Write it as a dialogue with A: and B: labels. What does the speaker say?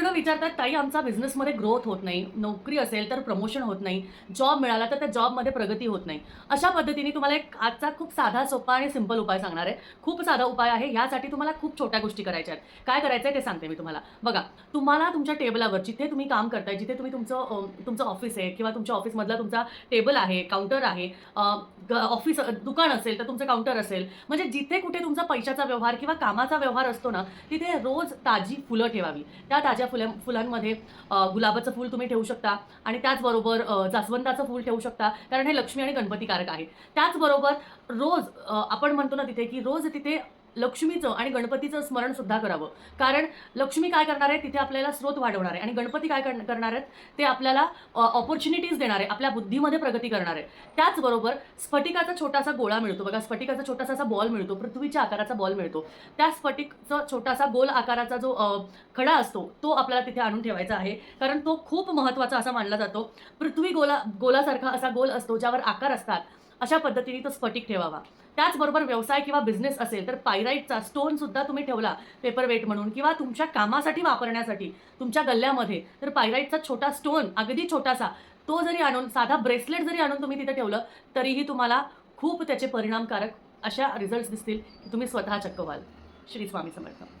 A: जण विचारतात ताई आमचा बिझनेसमध्ये ग्रोथ होत नाही. नोकरी असेल तर प्रमोशन होत नाही. जॉब मिळाला तर त्या जॉबमध्ये प्रगती होत नाही. अशा पद्धतीने तुम्हाला एक आजचा खूप साधा सोपा आणि सिंपल उपाय सांगणार आहे. खूप साधा उपाय आहे. यासाठी तुम्हाला खूप छोट्या गोष्टी करायच्या आहेत. काय करायचं आहे ते सांगते मी तुम्हाला. बघा तुम्हाला तुमच्या टेबलावर जिथे तुम्ही काम करताय जिथे तुम्ही तुमचं तुमचं ऑफिस आहे किंवा तुमच्या ऑफिसमधला तुमचा टेबल आहे काउंटर आहे ऑफिस दुकान असेल तर तुमचं काउंटर असेल. म्हणजे जिथे कुठे तुमचा पैशाचा व्यवहार किंवा कामाचा व्यवहार असतो ना तिथे रोज ताजी फुलं ठेवावी. त्या ताज्या फुल्या फुलांमध्ये गुलाबाचं फूल तुम्ही ठेवू शकता आणि त्याचबरोबर जास्वंदाचं फूल ठेवू शकता. कारण हे लक्ष्मी आणि गणपतीकारक आहे. त्याचबरोबर रोज आपण म्हणतो ना तिथे की रोज तिथे लक्ष्मीचं आणि गणपतीचं स्मरण सुद्धा करावं. कारण लक्ष्मी काय करणार आहे? तिथे आपल्याला स्रोत वाढवणार आहे. आणि गणपती काय करणार आहेत? ते आपल्याला ऑपॉर्च्युनिटीज देणार आहे. आपल्या बुद्धीमध्ये प्रगती करणार आहे. त्याचबरोबर स्फटिकाचा छोटासा गोळा मिळतो. बघा स्फटिकाचा छोटासा असा बॉल मिळतो. पृथ्वीच्या आकाराचा बॉल मिळतो. त्या स्फटिकचा छोटासा गोल आकाराचा जो खडा असतो तो आपल्याला तिथे आणून ठेवायचा आहे. कारण तो खूप महत्त्वाचा असा मानला जातो. पृथ्वी गोला गोलासारखा असा गोल असतो ज्यावर आकार असतात. अशा पद्धतीने तो स्फटिक ठेवावा. त्याचबरोबर व्यवसाय किंवा बिझनेस असेल तर पायराईटचा स्टोन सुद्धा तुम्ही ठेवला पेपर वेट म्हणून किंवा तुमच्या कामासाठी वापरण्यासाठी तुमच्या गल्ल्यामध्ये तर पायराईटचा छोटा स्टोन अगदी छोटासा तो जरी आणून साधा ब्रेसलेट जरी आणून तुम्ही तिथे ठेवलं तरीही तुम्हाला खूप त्याचे परिणामकारक अशा रिझल्ट दिसतील की तुम्ही स्वतः चक्क व्हाल श्री स्वामी समर्थ.